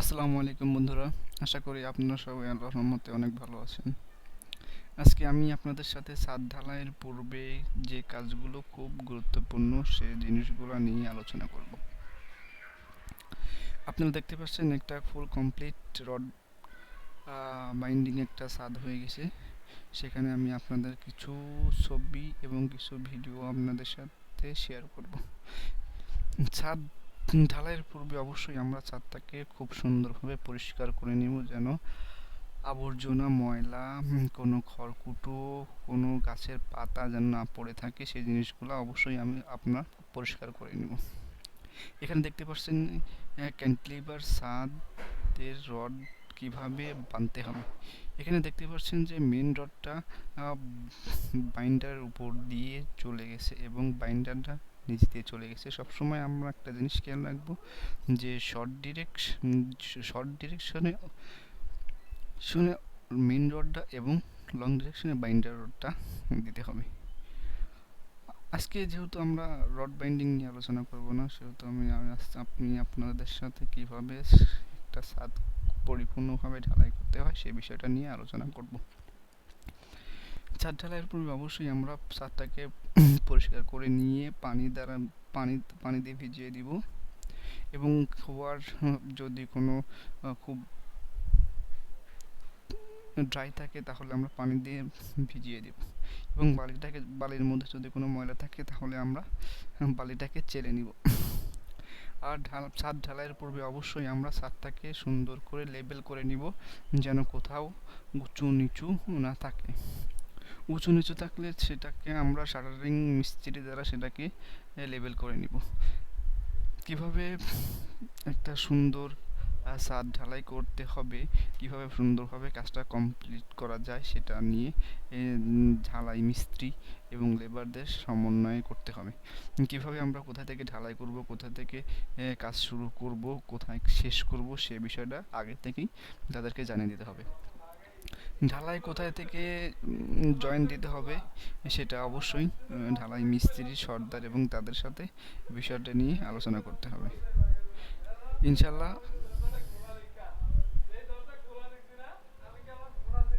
আসসালামু আলাইকুম বন্ধুরা। আশা করি আপনারা সবাই আল্লাহর রহমতে অনেক ভালো আছেন। আজকে আমি আপনাদের সাথে ছাদ ঢালাইয়ের পূর্বে যে কাজগুলো খুব গুরুত্বপূর্ণ সে জিনিসগুলো নিয়ে আলোচনা করব। আপনারা দেখতে পাচ্ছেন একটা ফুল কমপ্লিট রড বাইন্ডিং একটা ছাদ হয়ে গেছে। সেখানে আমি আপনাদের কিছু ছবি এবং কিছু ভিডিও আপনাদের সাথে শেয়ার করব। ছাদ ঢালাইয়ের পূর্বে অবশ্যই আমরা ছাদটাকে খুব সুন্দরভাবে পরিষ্কার করে নেব যেন আবর্জনা, ময়লা কোনো খড়কুটো, কোনো গাছের পাতা যেন না পড়ে থাকে, সেই জিনিসগুলো অবশ্যই আমি আপনার পরিষ্কার করে নেব। এখানে দেখতে পাচ্ছেন ক্যান্টিলিভার, ছাদের রড কীভাবে বানতে হবে। এখানে দেখতে পাচ্ছেন যে মেন রডটা বাইন্ডারের উপর দিয়ে চলে গেছে এবং বাইন্ডারটা নিচ দিয়ে চলে গেছে। সবসময় আমরা একটা জিনিস খেয়াল রাখব যে শর্ট ডিরেকশন শর্ট ডিরেকশনে শুনে মেন রডটা এবং লং ডিরেকশনে বাইন্ডার রডটা দিতে হবে। আজকে যেহেতু আমরা রড বাইন্ডিং নিয়ে আলোচনা করব না, সেহেতু আমি আপনি আপনাদের সাথে কীভাবে একটা ছাদ পরিপূর্ণভাবে ঢালাই করতে হয় সেই বিষয়টা নিয়ে আলোচনা করব। ছাদ ঢালাইয়ের পূর্বে অবশ্যই আমরা ছাদটাকে পরিষ্কার করে নিয়ে পানি দ্বারা, পানি পানি দিয়ে ভিজিয়ে দিব। এবং খোয়ার, যদি কোনো খুব ড্রাই থাকে, তাহলে আমরা পানি দিয়ে ভিজিয়ে দেব। এবং বালিটাকে, বালির মধ্যে যদি কোনো ময়লা থাকে, তাহলে আমরা বালিটাকে চেলে নিব। আর ঢাল, ছাদ ঢালাইয়ের পূর্বে অবশ্যই আমরা ছাদটাকে সুন্দর করে লেবেল করে নিব, যেন কোথাও উঁচু নিচু না থাকে। উঁচু নিচু থাকলে সেটাকে আমরা শাটারিং মিস্ত্রি দ্বারা সেটাকে লেবেল করে নিব। কীভাবে একটা সুন্দর ছাদ ঢালাই করতে হবে, কীভাবে সুন্দরভাবে কাজটা কমপ্লিট করা যায় সেটা নিয়ে ঢালাই মিস্ত্রি এবং লেবারদের সমন্বয়ে করতে হবে। কীভাবে আমরা কোথা থেকে ঢালাই করব, কোথা থেকে কাজ শুরু করব, কোথায় শেষ করব সে বিষয়টা আগে থেকেই তাদেরকে জানিয়ে দিতে হবে। ঢালাই কোথায় থেকে জয়েন দিতে হবে, সেটা অবশ্যই ঢালাই মিস্ত্রি, সর্দার এবং তাদের সাথে বিষয়টা নিয়ে আলোচনা করতে হবে। ইনশাল্লাহ